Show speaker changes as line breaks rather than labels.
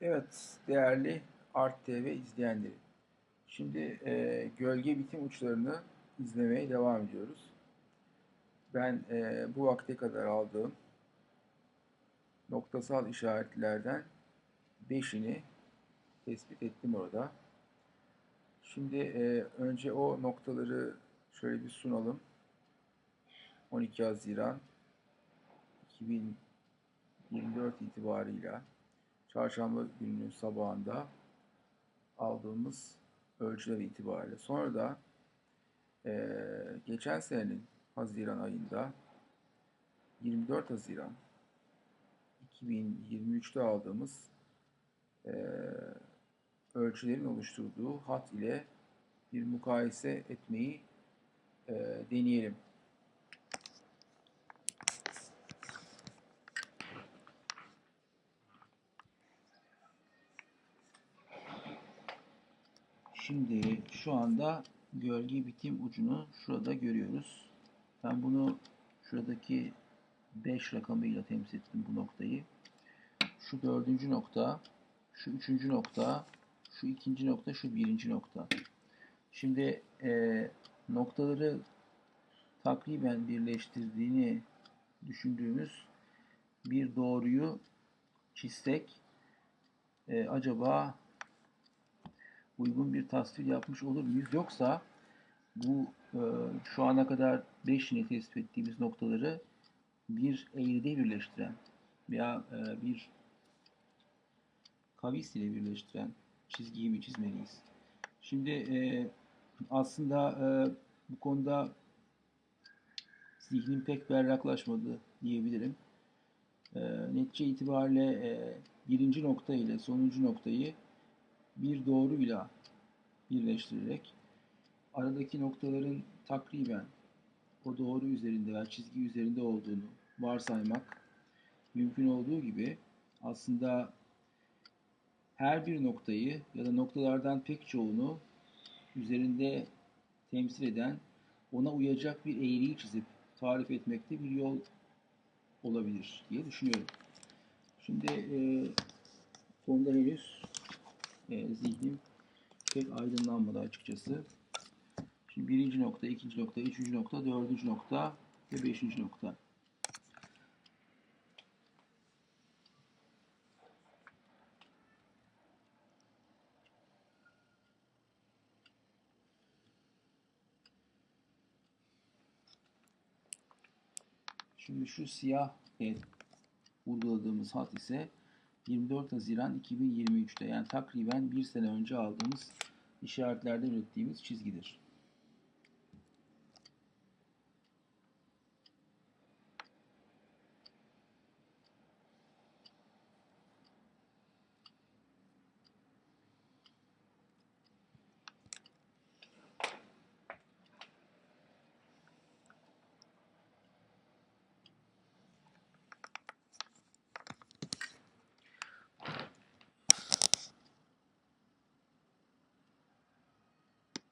Evet, değerli Art TV izleyenleri. Şimdi e, gölge bitim uçlarını izlemeye devam ediyoruz. Ben e, bu vakte kadar aldığım noktasal işaretlerden 5'ini tespit ettim orada. Şimdi e, önce o noktaları şöyle bir sunalım. 12 Haziran 2024 itibarıyla çarşamba gününün sabahında aldığımız ölçüler itibariyle. Sonra da e, geçen senenin Haziran ayında 24 Haziran 2023'te aldığımız e, ölçülerin oluşturduğu hat ile bir mukayese etmeyi e, deneyelim. Şimdi şu anda gölge bitim ucunu şurada görüyoruz. Ben bunu şuradaki 5 rakamıyla temsil ettim bu noktayı. Şu dördüncü nokta, şu üçüncü nokta, şu ikinci nokta, şu birinci nokta. Şimdi e, noktaları takriben birleştirdiğini düşündüğümüz bir doğruyu çizsek e, acaba uygun bir tasvir yapmış olur muyuz? Yoksa bu e, şu ana kadar 5 yine tespit ettiğimiz noktaları bir eğride birleştiren veya e, bir kavis ile birleştiren çizgiyi mi çizmeliyiz? Şimdi e, aslında bu konuda zihnim pek berraklaşmadı diyebilirim. Netice itibariyle birinci nokta ile sonuncu noktayı bir doğruyla birleştirerek aradaki noktaların takriben o doğru üzerinde veya çizgi üzerinde olduğunu varsaymak mümkün olduğu gibi aslında her bir noktayı ya da noktalardan pek çoğunu üzerinde temsil eden ona uyacak bir eğriyi çizip tarif etmekte bir yol olabilir diye düşünüyorum. Şimdi e, konuda henüz e, zihnim pek aydınlanmadı açıkçası. Şimdi birinci nokta, ikinci nokta, üçüncü nokta, dördüncü nokta ve beşinci nokta. Şimdi şu siyah el vurguladığımız hat ise 24 Haziran 2023'te yani takriben bir sene önce aldığımız işaretlerden ürettiğimiz çizgidir.